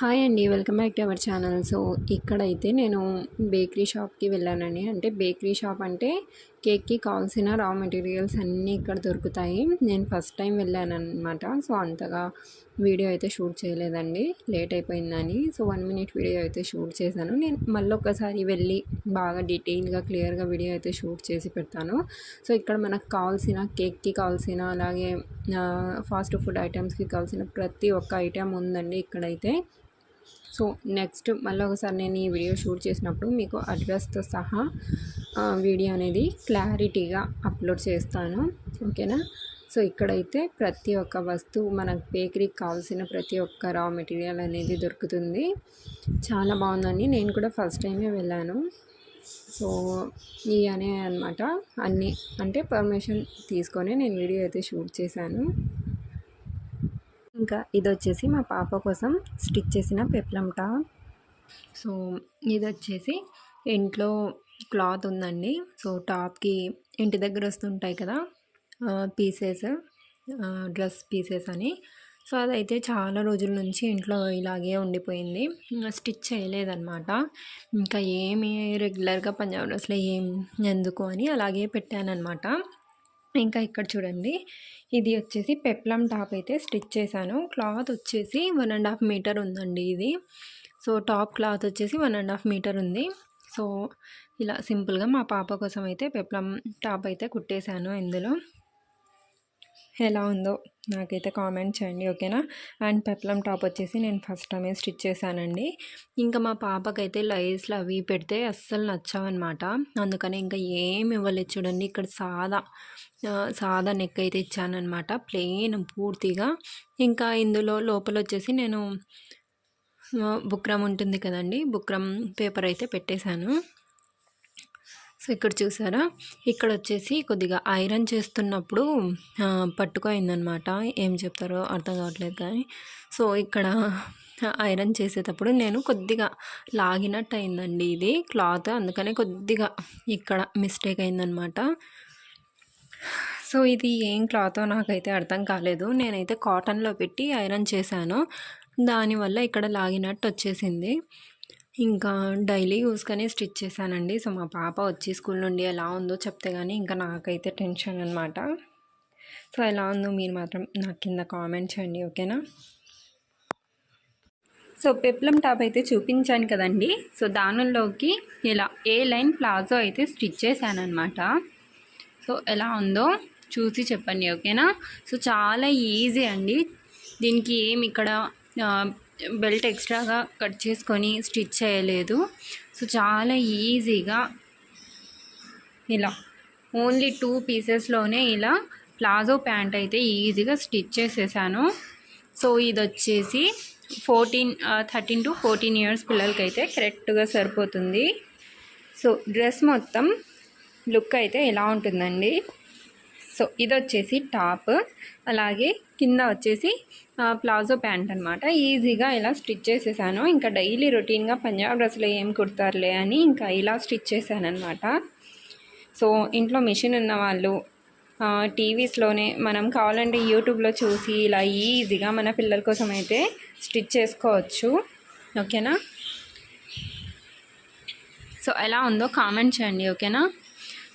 Hi అండి welcome back to our channel. So ఇక్కడైతే నేను బేకరీ షాప్కి వెళ్ళానండి. అంటే బేకరీ షాప్ అంటే కేక్కి కావాల్సిన రా మెటీరియల్స్ అన్నీ ఇక్కడ దొరుకుతాయి. నేను ఫస్ట్ టైం వెళ్ళాను అనమాట సో అంతగా వీడియో అయితే షూట్ చేయలేదండి. లేట్ అయిపోయిందని. సో వన్ మినిట్ వీడియో అయితే షూట్ చేశాను. నేను మళ్ళీ ఒకసారి వెళ్ళి బాగా డీటెయిల్గా క్లియర్గా వీడియో అయితే షూట్ చేసి పెడతాను. సో ఇక్కడ మనకు కావాల్సిన కేక్కి కావాల్సిన అలాగే ఫాస్ట్ ఫుడ్ ఐటమ్స్కి కావాల్సిన ప్రతి ఒక్క ఐటెం ఉందండి ఇక్కడైతే. సో నెక్స్ట్ మళ్ళీ ఒకసారి నేను ఈ వీడియో షూట్ చేసినప్పుడు మీకు అడ్రస్తో సహా వీడియో అనేది క్లారిటీగా అప్లోడ్ చేస్తాను. ఓకేనా? సో ఇక్కడైతే ప్రతి ఒక్క వస్తువు మనకు బేకరీకి కావాల్సిన ప్రతి ఒక్క రా మెటీరియల్ అనేది దొరుకుతుంది. చాలా బాగుందండి. నేను కూడా ఫస్ట్ టైమే వెళ్ళాను. సో ఇవనే అనమాట అన్నీ అంటే పర్మిషన్ తీసుకొని నేను వీడియో అయితే షూట్ చేశాను. ఇంకా ఇది వచ్చేసి మా పాప కోసం స్టిచ్ చేసిన పెప్లం టాప్ సో ఇది వచ్చేసి ఇంట్లో క్లాత్ ఉందండి. సో టాప్కి ఇంటి దగ్గర వస్తుంటాయి కదా పీసెస్ డ్రెస్ పీసెస్ అని. సో అదైతే చాలా రోజుల నుంచి ఇంట్లో ఇలాగే ఉండిపోయింది. స్టిచ్ చేయలేదన్నమాట. ఇంకా ఏమి రెగ్యులర్గా పంజాబ్ డ్రెస్లో ఏం ఎందుకు అని అలాగే పెట్టానన్నమాట. ఇంకా ఇక్కడ చూడండి. ఇది వచ్చేసి పెప్లం టాప్ అయితే స్టిచ్ చేశాను. క్లాత్ వచ్చేసి వన్ అండ్ హాఫ్ మీటర్ ఉందండి ఇది. సో టాప్ క్లాత్ వచ్చేసి వన్ అండ్ హాఫ్ మీటర్ ఉంది. సో ఇలా సింపుల్గా మా పాప కోసం అయితే పెప్లం టాప్ అయితే కుట్టేశాను ఇందులో. ఎలా ఉందో నాకైతే కామెంట్ చేయండి ఓకేనా? అండ్ పెప్లం టాప్ వచ్చేసి నేను ఫస్ట్ టైమే స్టిచ్ చేశానండి. ఇంకా మా పాపకైతే లైస్లు అవి పెడితే అస్సలు నచ్చావన్నమాట. అందుకని ఇంకా ఏమి ఇవ్వలేదు చూడండి. ఇక్కడ సాదా సాదా నెక్ అయితే ఇచ్చానమాట ప్లెయిన్ పూర్తిగా. ఇంకా ఇందులో లోపల వచ్చేసి నేను బుక్రమ్ ఉంటుంది కదండి బుక్రమ్ పేపర్ అయితే పెట్టేశాను. సో ఇక్కడ చూసారా? ఇక్కడ వచ్చేసి కొద్దిగా ఐరన్ చేస్తున్నప్పుడు పట్టుకోయిందనమాట ఏం చెప్తారో అర్థం కావట్లేదు కానీ. సో ఇక్కడ ఐరన్ చేసేటప్పుడు నేను కొద్దిగా లాగినట్టు అయిందండి ఇది క్లాత్ అందుకనే కొద్దిగా ఇక్కడ మిస్టేక్ అయిందనమాట సో ఇది ఏం క్లాతో నాకైతే అర్థం కాలేదు. నేనైతే కాటన్లో పెట్టి ఐరన్ చేశాను. దానివల్ల ఇక్కడ లాగినట్టు వచ్చేసింది. ఇంకా డైలీ యూస్గానే స్టిచ్ చేశానండి. సో మా పాప వచ్చి స్కూల్ నుండి ఎలా ఉందో చెప్తే కానీ ఇంకా నాకైతే టెన్షన్ అనమాట సో ఎలా ఉందో మీరు మాత్రం నాకు కింద కామెంట్ చేయండి ఓకేనా? సో పెప్లం టాప్ అయితే చూపించాను కదండి. సో దానిలోకి ఇలా ఏ లైన్ ప్లాజో అయితే స్టిచ్ చేశానమాట సో ఎలా ఉందో చూసి చెప్పండి ఓకేనా? సో చాలా ఈజీ అండి. దీనికి ఏమి ఇక్కడ బెల్ట్ ఎక్స్ట్రాగా కట్ చేసుకొని స్టిచ్ చేయలేదు. సో చాలా ఈజీగా ఇలా ఓన్లీ టూ పీసెస్లోనే ఇలా ప్లాజో ప్యాంట్ అయితే ఈజీగా స్టిచ్ చేసేసాను. సో ఇది వచ్చేసి fourteen thirteen to fourteen years పిల్లలకైతే కరెక్ట్గా సరిపోతుంది. సో డ్రెస్ మొత్తం లుక్ అయితే ఎలా ఉంటుందండి? సో ఇది వచ్చేసి టాప్. అలాగే కింద వచ్చేసి ప్లాజో ప్యాంట్ అనమాట ఈజీగా ఇలా స్టిచ్ చేసేసాను. ఇంకా డైలీ రొటీన్గా పంజాబ్ డ్రెస్లో ఏం కుడతారులే అని ఇంకా ఇలా స్టిచ్ చేశాను అనమాట సో ఇంట్లో మిషన్ ఉన్న వాళ్ళు టీవీస్లోనే మనం కావాలంటే యూట్యూబ్లో చూసి ఇలా ఈజీగా మన పిల్లల కోసం అయితే స్టిచ్ చేసుకోవచ్చు. ఓకేనా? సో ఎలా ఉందో కామెంట్ చేయండి ఓకేనా?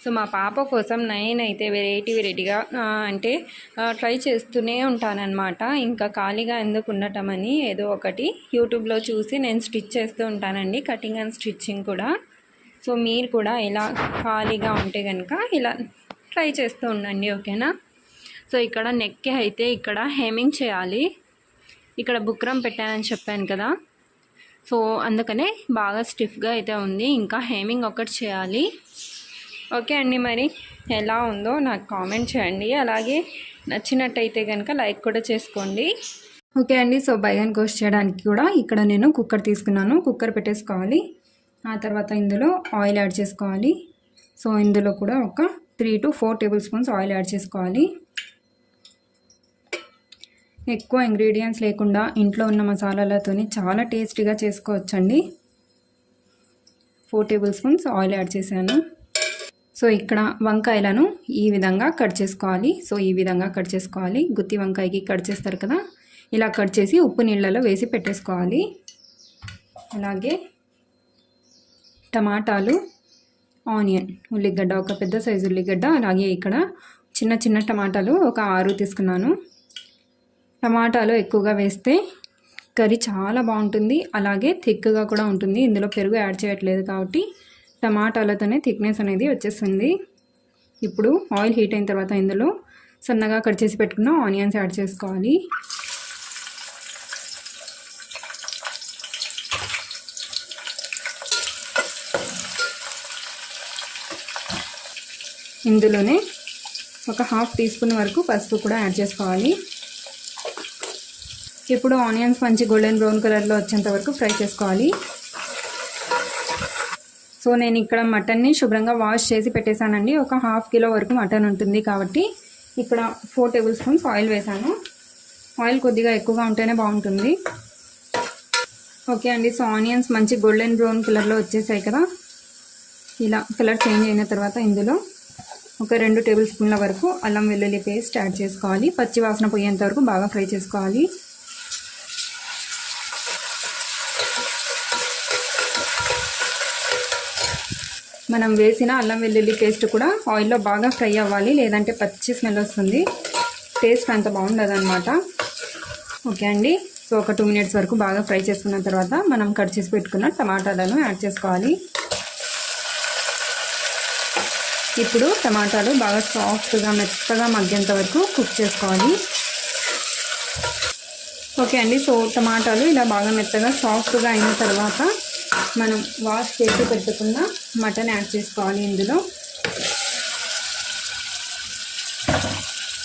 సో మా పాప కోసం నేనైతే వెరైటీ వెరైటీగా అంటే ట్రై చేస్తూనే ఉంటానన్నమాట. ఇంకా ఖాళీగా ఎందుకు ఉండటం అని ఏదో ఒకటి యూట్యూబ్లో చూసి నేను స్టిచ్ చేస్తూ ఉంటానండి కటింగ్ అండ్ స్టిచ్చింగ్ కూడా. సో మీరు కూడా ఇలా ఖాళీగా ఉంటే కనుక ఇలా ట్రై చేస్తూ ఉండండి ఓకేనా? సో ఇక్కడ నెక్ అయితే ఇక్కడ హేమింగ్ చేయాలి. ఇక్కడ బుక్రం పెట్టానని చెప్పాను కదా. సో అందుకనే బాగా స్టిఫ్గా అయితే ఉంది. ఇంకా హేమింగ్ ఒకటి చేయాలి. ఓకే అండి మరి. ఎలా ఉందో నాకు కామెంట్ చేయండి. అలాగే నచ్చినట్టయితే కనుక లైక్ కూడా చేసుకోండి. ఓకే అండి. సో బైగన్ కోస్ట్ చేయడానికి కూడా ఇక్కడ నేను కుక్కర్ తీసుకున్నాను. కుక్కర్ పెట్టేసుకోవాలి. ఆ తర్వాత ఇందులో ఆయిల్ యాడ్ చేసుకోవాలి. సో ఇందులో కూడా ఒక three to four tablespoons oil add చేసుకోవాలి. ఎక్కువ ఇంగ్రీడియంట్స్ లేకుండా ఇంట్లో ఉన్న మసాలాలతో చాలా టేస్టీగా చేసుకోవచ్చండి. Four table spoons oil add చేశాను. సో ఇక్కడ వంకాయలను ఈ విధంగా కట్ చేసుకోవాలి. సో ఈ విధంగా కట్ చేసుకోవాలి. గుత్తి వంకాయకి కట్ చేస్తారు కదా. ఇలా కట్ చేసి ఉప్పు నీళ్ళలో వేసి పెట్టేసుకోవాలి. అలాగే టమాటాలు ఆనియన్ ఉల్లిగడ్డ ఒక పెద్ద సైజు ఉల్లిగడ్డ అలాగే ఇక్కడ చిన్న చిన్న టమాటాలు ఒక ఆరు తీసుకున్నాను. టమాటాలు ఎక్కువగా వేస్తే కర్రీ చాలా బాగుంటుంది. అలాగే థిక్గా కూడా ఉంటుంది. ఇందులో పెరుగు యాడ్ చేయట్లేదు కాబట్టి టమాటాలతోనే థిక్నెస్ అనేది వచ్చేస్తుంది. ఇప్పుడు ఆయిల్ హీట్ అయిన తర్వాత ఇందులో సన్నగా కట్ చేసి పెట్టుకున్న ఆనియన్స్ యాడ్ చేసుకోవాలి. ఇందులోనే ఒక హాఫ్ టీ స్పూన్ వరకు పసుపు కూడా యాడ్ చేసుకోవాలి. ఇప్పుడు ఆనియన్స్ మంచి గోల్డెన్ బ్రౌన్ కలర్లో వచ్చేంత వరకు ఫ్రై చేసుకోవాలి. సో నేను ఇక్కడ మటన్ని శుభ్రంగా వాష్ చేసి పెట్టేశానండి. ఒక హాఫ్ కిలో వరకు మటన్ ఉంటుంది కాబట్టి ఇక్కడ ఫోర్ టేబుల్ స్పూన్స్ ఆయిల్ వేసాను ఆయిల్ కొద్దిగా ఎక్కువగా ఉంటేనే బాగుంటుంది. ఓకే అండి సో ఆనియన్స్ మంచి గోల్డెన్ బ్రౌన్ కలర్లో వచ్చేసాయి కదా. ఇలా కలర్ చేంజ్ అయిన తర్వాత ఇందులో ఒక రెండు టేబుల్ స్పూన్ల వరకు అల్లం వెల్లుల్లి పేస్ట్ యాడ్ చేసుకోవాలి. పచ్చి వాసన పోయేంత వరకు బాగా ఫ్రై చేసుకోవాలి. మనం వేసిన అల్లం వెల్లుల్లి పేస్ట్ కూడా ఆయిల్లో బాగా ఫ్రై అవ్వాలి లేదంటే పచ్చి స్మెల్ వస్తుంది. టేస్ట్ అంత బాగుండదు అనమాట ఓకే అండి. సో ఒక టూ మినిట్స్ వరకు బాగా ఫ్రై చేసుకున్న తర్వాత మనం కట్ చేసి పెట్టుకున్న టమాటాలను యాడ్ చేసుకోవాలి. ఇప్పుడు టమాటాలు బాగా సాఫ్ట్గా మెత్తగా మగ్గేంత వరకు కుక్ చేసుకోవాలి. ఓకే అండి. సో టమాటాలు ఇలా బాగా మెత్తగా సాఫ్ట్గా అయిన తర్వాత మనం వాష్ చేసి పెట్టుకున్న మటన్ యాడ్ చేసుకోవాలి ఇందులో.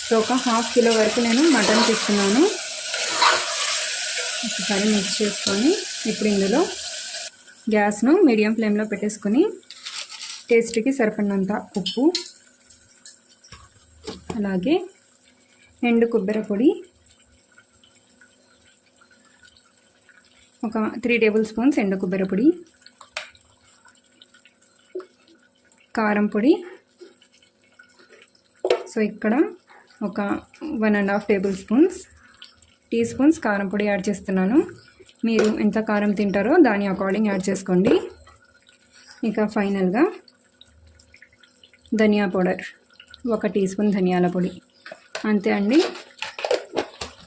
సో ఒక హాఫ్ కిలో వరకు నేను మటన్ తీసుకున్నాను. ఒకసారి మిక్స్ చేసుకొని ఇప్పుడు ఇందులో గ్యాస్ను మీడియం ఫ్లేమ్లో పెట్టేసుకొని టేస్ట్కి సరిపడినంత ఉప్పు అలాగే ఎండు కొబ్బరి పొడి ఒక త్రీ టేబుల్ స్పూన్స్ ఎండు కొబ్బరి పొడి కారం పొడి. సో ఇక్కడ ఒక one and half tablespoons teaspoons కారం పొడి యాడ్ చేస్తున్నాను. మీరు ఎంత కారం తింటారో దాని అకార్డింగ్ యాడ్ చేసుకోండి. ఇక ఫైనల్గా ధనియా పౌడర్ ఒక టీ స్పూన్ ధనియాల పొడి. అంతే అండి.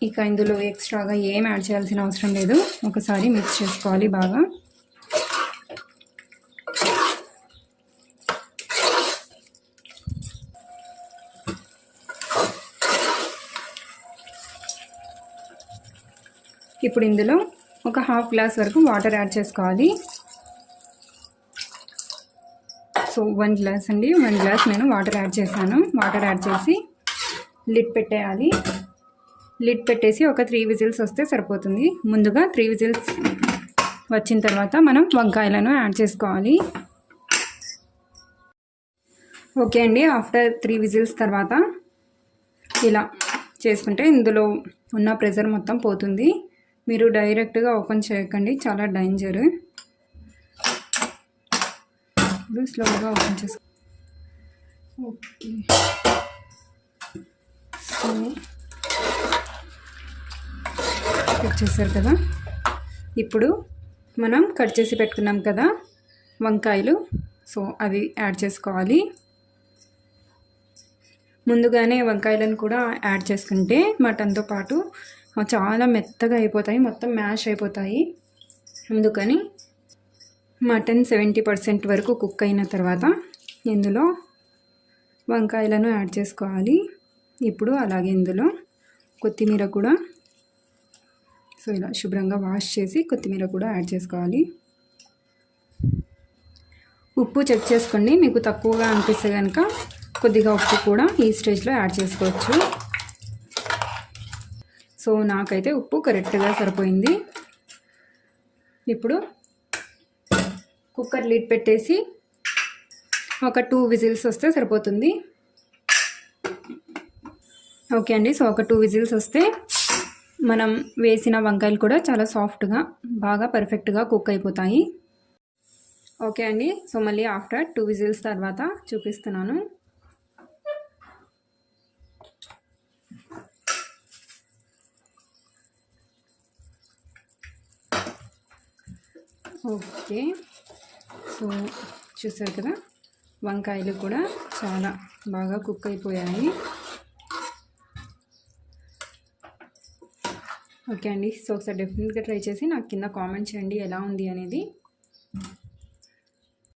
ఇక ఇందులో ఎక్స్ట్రాగా ఏం యాడ్ చేయాల్సిన అవసరం లేదు. ఒకసారి మిక్స్ చేసుకోవాలి బాగా. ఇప్పుడు ఇందులో ఒక హాఫ్ గ్లాస్ వరకు వాటర్ యాడ్ చేసుకోవాలి. సో వన్ గ్లాస్ అండి. వన్ గ్లాస్ నేను వాటర్ యాడ్ చేశాను. వాటర్ యాడ్ చేసి లిడ్ పెట్టేయాలి. లిడ్ పెట్టేసి ఒక త్రీ విజిల్స్ వస్తే సరిపోతుంది. ముందుగా త్రీ విజిల్స్ వచ్చిన తర్వాత మనం వంకాయలను యాడ్ చేసుకోవాలి. ఓకే అండి. ఆఫ్టర్ త్రీ విజిల్స్ తర్వాత ఇలా చేసుకుంటే ఇందులో ఉన్న ప్రెషర్ మొత్తం పోతుంది. మీరు డైరెక్ట్గా ఓపెన్ చేయకండి చాలా డేంజర్. ఇప్పుడు స్లోగా ఓపెన్ చేసుకో ఓకే. సో కట్ చేశారు కదా. ఇప్పుడు మనం కట్ చేసి పెట్టుకున్నాం కదా వంకాయలు. సో అవి యాడ్ చేసుకోవాలి. ముందుగానే వంకాయలను కూడా యాడ్ చేసుకుంటే మటన్తో పాటు చాలా మెత్తగా అయిపోతాయి మొత్తం మ్యాష్ అయిపోతాయి. అందుకని మటన్ సెవెంటీ పర్సెంట్ వరకు కుక్ అయిన తర్వాత ఇందులో వంకాయలను యాడ్ చేసుకోవాలి. ఇప్పుడు అలాగే ఇందులో కొత్తిమీర కూడా సో ఇలా శుభ్రంగా వాష్ చేసి కొత్తిమీర కూడా యాడ్ చేసుకోవాలి. ఉప్పు చెక్ చేసుకోండి మీకు తక్కువగా అనిపిస్తే కనుక కొద్దిగా ఉప్పు కూడా ఈ స్టేజ్లో యాడ్ చేసుకోవచ్చు. సో నాకైతే ఉప్పు కరెక్ట్గా సరిపోయింది. ఇప్పుడు కుక్కర్ లీడ్ పెట్టేసి ఒక టూ విజిల్స్ వస్తే సరిపోతుంది. ఓకే అండి. సో ఒక టూ విజిల్స్ వస్తే మనం వేసిన వంకాయలు కూడా చాలా సాఫ్ట్గా బాగా పర్ఫెక్ట్గా కుక్ అయిపోతాయి. ఓకే అండి. సో మళ్ళీ ఆఫ్టర్ టూ విజిల్స్ తర్వాత చూపిస్తున్నాను. ఓకే. సో చూసారు కదా? వంకాయలు కూడా చాలా బాగా కుక్ అయిపోయాయి. ఓకే అండి. సో ఒకసారి డెఫినెట్గా ట్రై చేసి నాకు కింద కామెంట్ చేయండి ఎలా ఉంది అనేది.